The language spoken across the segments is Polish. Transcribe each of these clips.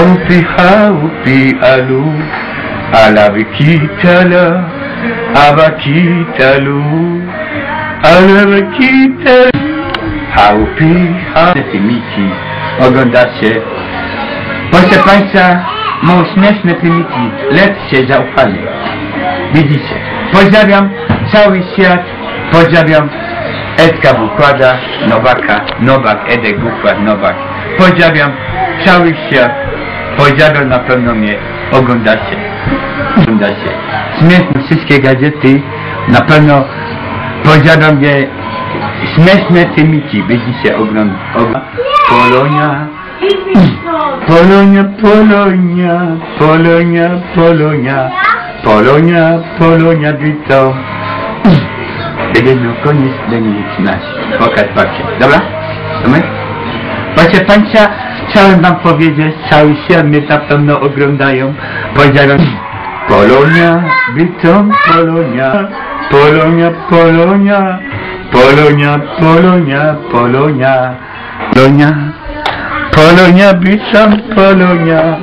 Chaupi, chaupi, alu, alawikitala, awakitalu, alawikitalu. Chaupi, chaupi, miki, oglądacie. Proszę Państwa, mam śmieszne filmiki, lećcie, zaufali. Widzicie. Pozdrawiam cały świat, pozdrawiam Edka Bukłada, Nowaka, Nowak, Edek Bukład, Nowak. Pozdrawiam cały świat, pozdrawiam na pewno mnie, oglądacie. Oglądacie. Śmieszne wszystkie gazety, na pewno pozdrawiam mnie, śmieszne filmiki, widzicie, oglądam. Polonia, Polonia, Polonia, Polonia, Polonia, Polonia, Polonia, witam. Miał koniec, będzie 13. Pokaż patrzcie. Dobra? Dobra? Proszę Państwa, chciałem Wam powiedzieć, cały świat mnie na pewno oglądają. Powiedziałem, Polonia, witam, Polonia, Polonia, Polonia, Polonia, Polonia, Polonia, Polonia. Polonia, witam, Polonia.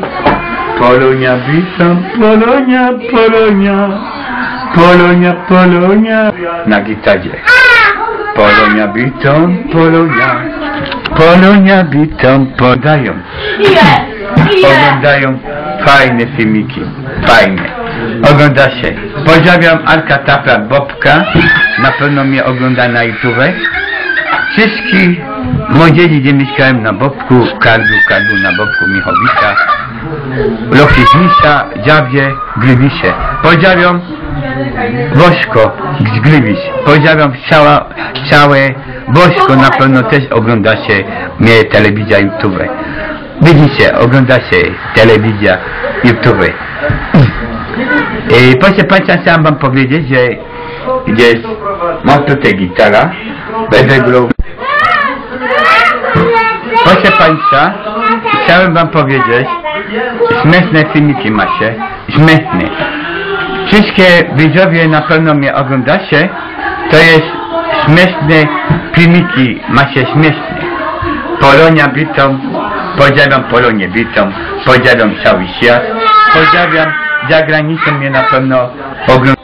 Polonia, witam, Polonia, Polonia. Polonia, Polonia. Na gitarze. Polonia, witam, Polonia. Polonia, witam, podają. Oglądają fajne filmiki. Fajne. Ogląda się. Pozdrawiam Arka Tapra Bobka. Na pewno mnie ogląda na YouTube. Wszystkich młodzieży, gdzie mieszkałem na Bobku, Kardu, Kardu na Bobku, Michowica, Lochiznica, Dziabdzie, Gliwice. Pozdrawiam Bożko z Gliwic. Pozdrawiam cała, całe Bożko, na pewno też oglądacie mnie telewizja YouTube. Widzicie, oglądacie telewizja YouTube. I proszę Państwa, chciałem Wam powiedzieć, że jest, mam tutaj gitara, będę grał Proszę Państwa, chciałem Wam powiedzieć, śmieszne filmiki macie, śmieszne. Wszystkie widzowie na pewno mnie oglądacie, to jest śmieszne filmiki, macie śmieszne. Polonia bitą, pozdrawiam Polonię bitą, pozdrawiam cały świat, pozdrawiam za granicą mnie na pewno oglądacie.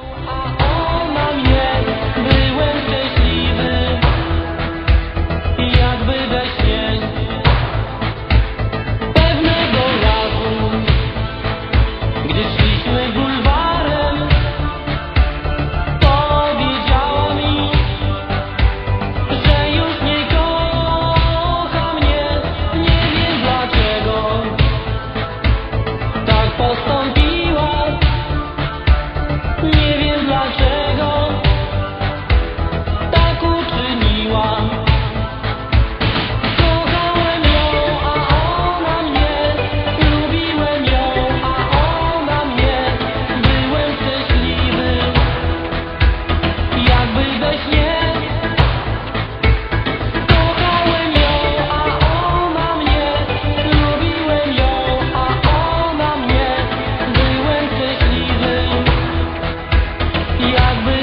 Я бы